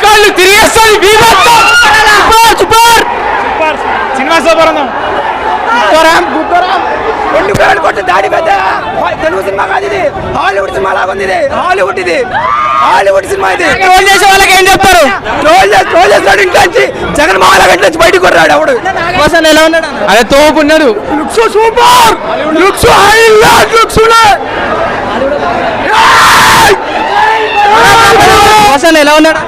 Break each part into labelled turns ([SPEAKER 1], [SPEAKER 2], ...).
[SPEAKER 1] రికార్డులు తిరిగేస్తుంది బీభత్సం super super
[SPEAKER 2] super cinema super ఉందా
[SPEAKER 1] రెండు పేరు కొట్టి దాడి పెద్ద. తెలుగు సినిమా కాదు ఇది. హాలీవుడ్ సినిమా లాగా ఉంది ఇది. హాలీవుడ్ ఇది. హాలీవుడ్ సినిమా ఇది.
[SPEAKER 3] ట్రోల్ చేసే వాళ్ళకి ఏం చెప్తారు
[SPEAKER 1] ట్రోల్ చేసి ట్రోల్ చేస్తాడు ఇంట్లో నుంచి జగన్ మోహన్ గంట నుంచి బయటకు కొర్రాడు అవడు
[SPEAKER 3] అసలు ఎలా ఉన్నాడు
[SPEAKER 1] అదే తోపున్నాడు. Looks super. లుక్స్ హైలైట్
[SPEAKER 3] అసలు ఎలా ఉన్నాడు?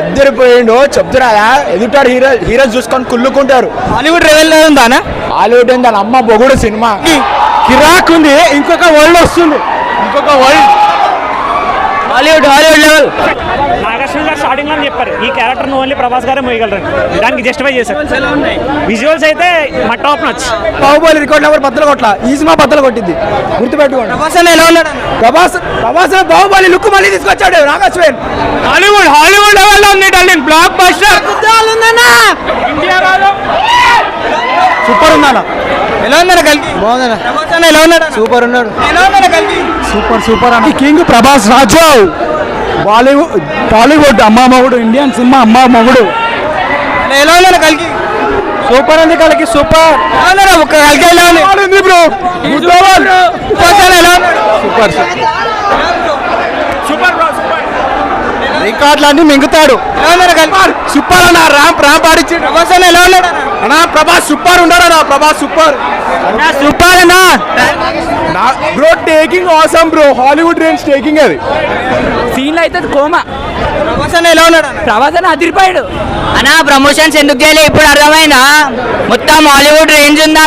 [SPEAKER 1] అద్దరిపోయిండు చెప్తున్నా ఎదుటాడు హీరో హీరోస్ చూసుకొని కుళ్ళుకుంటారు.
[SPEAKER 3] హాలీవుడ్ రెవెల్ ఉందానా
[SPEAKER 1] హాలీవుడ్ ఏంది దాని అమ్మ బొగుడు సినిమా. కిరాక్ ఉంది ఇంకొక వరల్డ్ వస్తుంది. ఇంకొక world.
[SPEAKER 3] Hollywood Hollywood level
[SPEAKER 2] Nagarjuna garu స్టార్టింగ్లో చెప్పారు. ఈ క్యారెక్టర్ ఓన్లీ ప్రభాస్ గారే మోయగలరు దానికి జస్టిఫై చేశారు. విజువల్స్ అయితే మా top notch
[SPEAKER 1] Baahubali record number బద్దలు కొట్ల. ఈ సినిమా బద్దలు కొట్టింది. గుర్తుపెట్టుకోండి.
[SPEAKER 3] అసలు ఎలా ఉన్నాడు?
[SPEAKER 1] ప్రభాస్ ప్రభాస్ బాహుబలి లుక్ మళ్ళీ తీసుకొచ్చాడు. నాగశ్వేన్.
[SPEAKER 3] హాలీవుడ్ హాలీవుడ్ లెవెల్ ఉంది డార్లింగ్ బ్లాక్ బస్టర్
[SPEAKER 1] సూపర్ ఉందన్న
[SPEAKER 3] ఎలా ఉన్నాడు కలిగి ప్రభాస్ ఎలా ఉన్నాడు?
[SPEAKER 1] సూపర్ ఉన్నాడు.
[SPEAKER 3] ఎలా ఉన్నాడు కలిగి
[SPEAKER 1] సూపర్ సూపర్ అన్న. King Prabhas Raju. Bollywood Tollywood అమ్మ మగుడు ఇండియన్ సినిమా అమ్మ మగుడు.
[SPEAKER 3] ఎలా ఉన్నాడు కలిగి
[SPEAKER 1] సూపర్ ఉంది కలికి సూపర్.
[SPEAKER 3] కలిగి ఎలా ఉంది
[SPEAKER 1] బ్రో. సూపర్.
[SPEAKER 2] సూపర్
[SPEAKER 1] రికార్డులన్నీ మింగుతాడు.
[SPEAKER 3] కలిగి
[SPEAKER 1] సూపర్. అన్న ర్యాంప్ ర్యాంప్ ఆడిచ్చి
[SPEAKER 3] ప్రభాస్ ఎలా ఉన్నాడు
[SPEAKER 1] అన్నా? ప్రభాస్ సూపర్ ఉన్నాడు ప్రభాస్ సూపర్.
[SPEAKER 3] సూపర్ అన్నా.
[SPEAKER 1] Bro taking awesome bro Hollywood range taking అది.
[SPEAKER 3] సీన్లో అయితే కోమా అన్న ఎలా ఉన్నాడు అన్న? అదిరిపోయాడు. అన్నా ప్రమోషన్స్ ఎందుకు చేయలే? ఇప్పుడు అర్థమైందా? మొత్తం హాలీవుడ్ రేంజ్ ఉందా